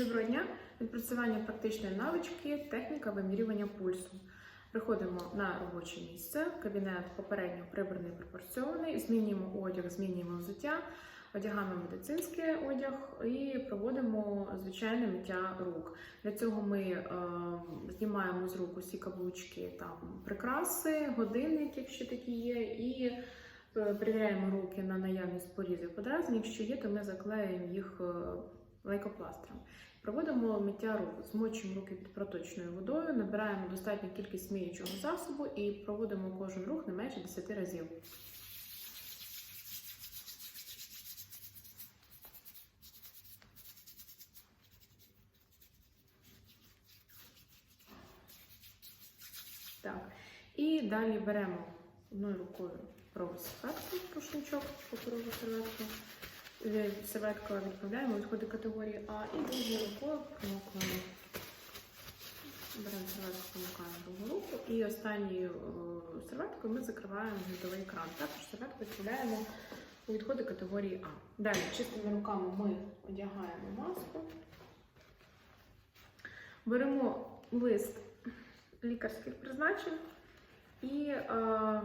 Доброго дня! Відпрацювання практичної навички, техніка вимірювання пульсу. Приходимо на робоче місце, кабінет попередньо прибраний, пропорцьований, змінюємо одяг, змінюємо взуття, одягаємо медицинський одяг і проводимо звичайне миття рук. Для цього ми е, знімаємо з рук усі каблучки, там прикраси, годинник, якщо такі є, і е, перевіряємо руки на наявність порізів подразнень. Якщо є, то ми заклеїмо їх е, лейкопластром. Проводимо миття рук, змочуємо руки під проточною водою, набираємо достатню кількість миючого засобу і проводимо кожен рух не менше 10 разів. Так. І далі беремо одною рукою праву серветку, рушничок, паперову серветку. Е, Серветку відправляємо відходи категорії А і другою рукою промокуємо. Беремо серветку, промокаємо другу руку і останньою серветкою ми закриваємо глядовий екран. Також серветку відправляємо у відходи категорії А. Далі чистими руками ми одягаємо маску. Беремо лист лікарських призначень і е,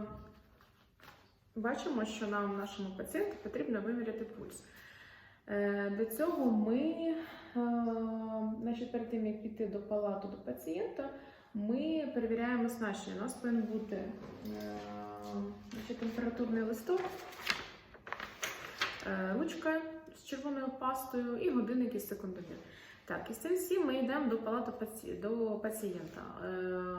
бачимо, що нам, нашому пацієнту, потрібно виміряти пульс. Е, Для цього ми, е, значить, перед тим, як піти до палату до пацієнта, ми перевіряємо значення. У нас повинен бути е, значить, температурний листок, ручка з червоною пастою і годинник із секундомір. Так, і з цим всім ми йдемо до палати паці... до пацієнта. Е,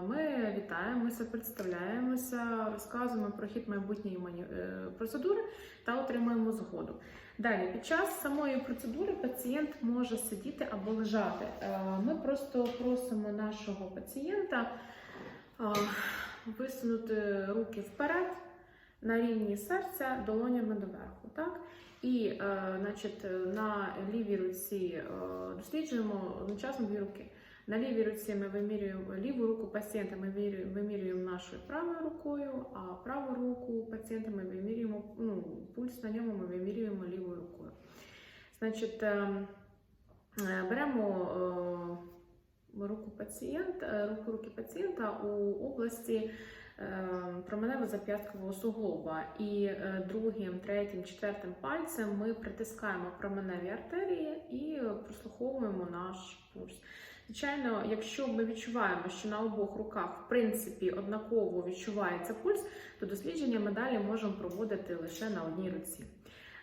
Ми вітаємося, представляємося, розказуємо про хід майбутньої е, процедури та отримуємо згоду. Далі, під час самої процедури пацієнт може сидіти або лежати. Е, Ми просто просимо нашого пацієнта висунути руки вперед на рівні серця долонями доверху. Так? І е, значить, на лівій руці е, досліджуємо одночасно дві руки. На лівій руці ми вимірюємо ліву руку пацієнта, ми вимірюємо, нашою правою рукою, а праву руку пацієнта ми вимірюємо, ну, пульс на ньому ми вимірюємо лівою рукою. Значить, е, е, беремо е, руку пацієнта, руку руки пацієнта у області е, променево-зап'яткового суглоба. І е, другим, третім, четвертим пальцем ми притискаємо променеві артерії і прослуховуємо наш пульс. Звичайно, якщо ми відчуваємо, що на обох руках в принципі однаково відчувається пульс, то дослідження ми далі можемо проводити лише на одній руці.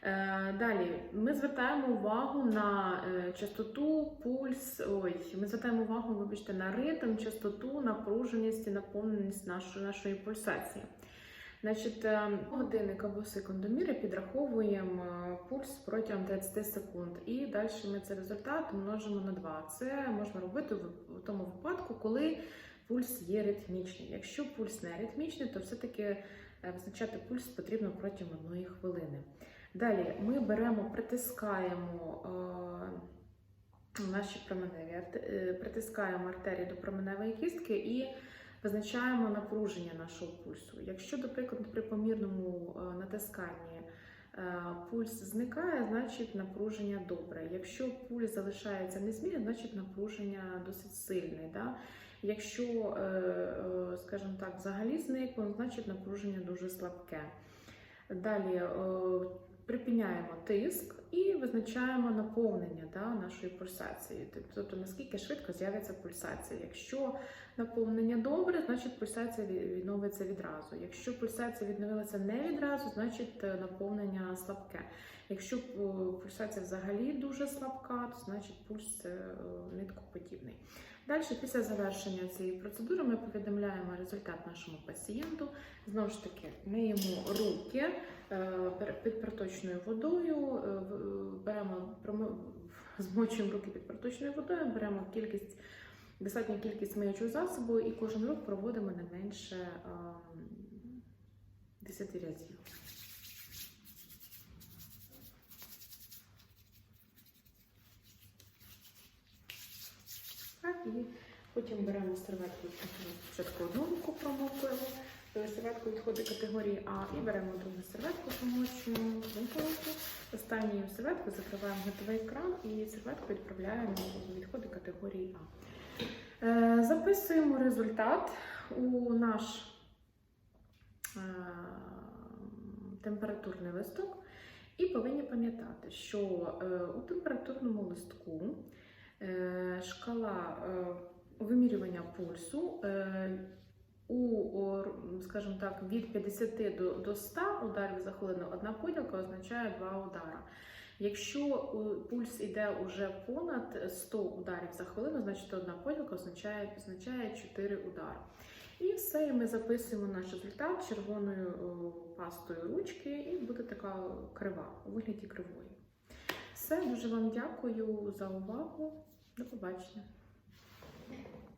Е, Далі ми звертаємо увагу на е, частоту, пульс. Ой, ми звертаємо увагу, вибачте, на ритм, частоту, напруженість і наповненість нашої, нашої пульсації. Значить, е, годинник або секундоміри підраховуємо пульс протягом 30 секунд. І далі ми цей результат множимо на 2. Це можна робити в тому випадку, коли пульс є ритмічний. Якщо пульс не ритмічний, то все-таки визначати пульс потрібно протягом одної хвилини. Далі ми беремо, притискаємо е, наші променеві е, притискаємо артерії до променевої кістки і визначаємо напруження нашого пульсу. Якщо, до прикладу, при помірному е, натисканні е, пульс зникає, значить напруження добре. Якщо пульс залишається незмінним, значить напруження досить сильне. Да? Якщо, скажімо так, взагалі зникло, значить напруження дуже слабке. Далі припиняємо тиск і визначаємо наповнення да, нашої пульсації. Тобто наскільки швидко з'явиться пульсація. Якщо наповнення добре, значить пульсація відновиться відразу. Якщо пульсація відновилася не відразу, значить е, наповнення слабке. Якщо е, пульсація взагалі дуже слабка, то значить пульс е, ниткоподібний. Далі, після завершення цієї процедури, ми повідомляємо результат нашому пацієнту. Знову ж таки, миємо руки е, під проточною водою, е, беремо змочуємо руки під проточною водою, беремо кількість, достатню кількість миючого засобу і кожен рук проводимо не менше ем, 10 разів. І потім беремо серветку, спочатку одну промокуємо, серветку відходить категорії А і беремо другу серветку, помочуємо другу руку. Останньою серветкою закриваємо готовий екран і серветку відправляємо у відходи категорії А. Е, Записуємо результат у наш е, температурний листок і повинні пам'ятати, що е, у температурному листку шкала е, вимірювання пульсу е, у, скажімо так, від 50 до, до 100 ударів за хвилину одна поділка означає 2 удара. Якщо е, пульс йде уже понад 100 ударів за хвилину, значить одна поділка означає, означає 4 удари. І все, і ми записуємо наш результат червоною пастою ручки, і буде така крива у вигляді кривої. Все, дуже вам дякую за увагу. До побачення.